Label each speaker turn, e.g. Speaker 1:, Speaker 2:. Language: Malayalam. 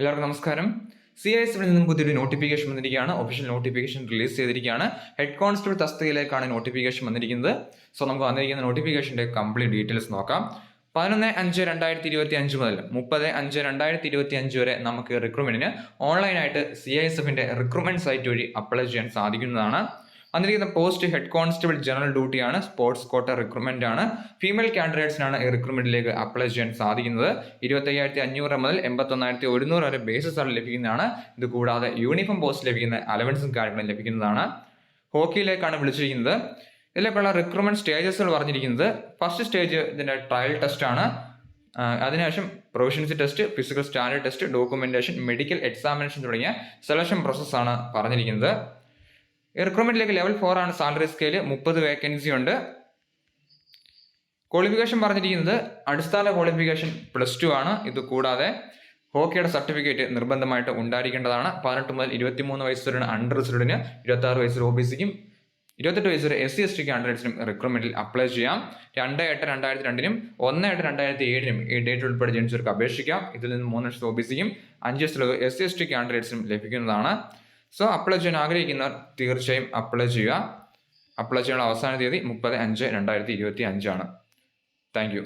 Speaker 1: എല്ലാവർക്കും നമസ്കാരം. സി ഐ എസ് നിന്നും പുതിയൊരു നോട്ടിഫിക്കേഷൻ വന്നിരിക്കുകയാണ്. ഒഫീഷ്യൽ നോട്ടിഫിക്കേഷൻ റിലീസ് ചെയ്തിരിക്കുകയാണ്. ഹെഡ് കോൺസ്റ്റബിൾ തസ്തികയിലേക്കാണ് നോട്ടിഫിക്കേഷൻ വന്നിരിക്കുന്നത്. സോ നമുക്ക് വന്നിരിക്കുന്ന നോട്ടിഫിക്കേഷന്റെ കംപ്ലീറ്റ് ഡീറ്റെയിൽസ് നോക്കാം. പതിനൊന്ന് അഞ്ച് രണ്ടായിരത്തി ഇരുപത്തി അഞ്ച് മുതൽ മുപ്പത് അഞ്ച് രണ്ടായിരത്തി ഇരുപത്തി അഞ്ച് വരെ നമുക്ക് റിക്രൂട്ട്മെന്റിന് ഓൺലൈനായിട്ട് സി ഐ എസ് എഫിന്റെ റിക്രൂട്ട്മെന്റ് സൈറ്റ് വഴി അപ്ലൈ ചെയ്യാൻ സാധിക്കുന്നതാണ്. വന്നിരിക്കുന്ന പോസ്റ്റ് ഹെഡ് കോൺസ്റ്റബിൾ ജനറൽ ഡ്യൂട്ടിയാണ് സ്പോർട്സ് കോട്ട റിക്രൂട്ട്മെന്റ് ആണ്. ഫീമെയിൽ കാൻഡിഡേറ്റ്സിനാണ് ഈ റിക്രൂട്ട്മെന്റിലേക്ക് അപ്ലൈ ചെയ്യാൻ സാധിക്കുന്നത്. ഇരുപത്തയ്യായിരത്തി അഞ്ഞൂറ് മുതൽ എൺപത്തൊന്നായിരത്തി ഒരുന്നൂറ് വരെ ബേസിസ് ആണ് ലഭിക്കുന്നതാണ്. ഇത് കൂടാതെ യൂണിഫോം പോസ്റ്റ് ലഭിക്കുന്ന അലവൻസും കാര്യങ്ങളും ലഭിക്കുന്നതാണ്. ഹോക്കിയിലേക്കാണ് വിളിച്ചിരിക്കുന്നത്. ഇതിലേക്കുള്ള റിക്രൂട്ട്മെന്റ് സ്റ്റേജസുകൾ പറഞ്ഞിരിക്കുന്നത്. ഫസ്റ്റ് സ്റ്റേജ് ഇതിന്റെ ട്രയൽ ടെസ്റ്റ് ആണ്. അതിനുശേഷം proficiency test physical standard test documentation medical examination തുടങ്ങിയ സെലക്ഷൻ പ്രോസസ്സാണ് പറഞ്ഞിരിക്കുന്നത്. റിക്രൂട്ട്മെന്റിലേക്ക് ലെവൽ ഫോർ ആണ് സാലറി സ്കെയിൽ മുപ്പത് വേക്കൻസി ഉണ്ട്. ക്വാളിഫിക്കേഷൻ പറഞ്ഞിരിക്കുന്നത് അടിസ്ഥാന ക്വാളിഫിക്കേഷൻ പ്ലസ് ടു ആണ്. ഇത് കൂടാതെ ഹോക്കിയുടെ സർട്ടിഫിക്കറ്റ് നിർബന്ധമായിട്ട് ഉണ്ടായിരിക്കേണ്ടതാണ്. പതിനെട്ട് മുതൽ ഇരുപത്തി മൂന്ന് വയസ്സ് വരെയാണ് അണ്ടർ റിസർഡിന് ഇരുപത്തി ആറ് വയസ്സ് ഒ ബി സിക്കും ഇരുപത്തെട്ട് വയസ്സ് വരെ എസ് സി എസ് ടിക്ക് അണ്ടർസിനും റിക്രൂട്ട്മെന്റിൽ അപ്ലൈ ചെയ്യാം. രണ്ട് എട്ട് രണ്ടായിരത്തി രണ്ടിനും ഒന്ന് എട്ട് രണ്ടായിരത്തി ഏഴിനും ഈ ഡേറ്റ് ഉൾപ്പെടെ ജനിച്ചവർക്ക് അപേക്ഷിക്കാം. ഇതിൽ നിന്ന് മൂന്ന് ലക്ഷത്തി ഒ ബി സിക്കും അഞ്ച് ലക്ഷത്തി എസ് സി എസ് ടിക്ക് കാൻഡിഡേറ്റ്സിനും ലഭിക്കുന്നതാണ്. സോ അപ്ലൈ ചെയ്യാൻ ആഗ്രഹിക്കുന്നവർ തീർച്ചയായും അപ്ലൈ ചെയ്യുക. അപ്ലൈ ചെയ്യാനുള്ള അവസാന തീയതി മുപ്പത് അഞ്ച് രണ്ടായിരത്തി ഇരുപത്തി അഞ്ചാണ് താങ്ക് യു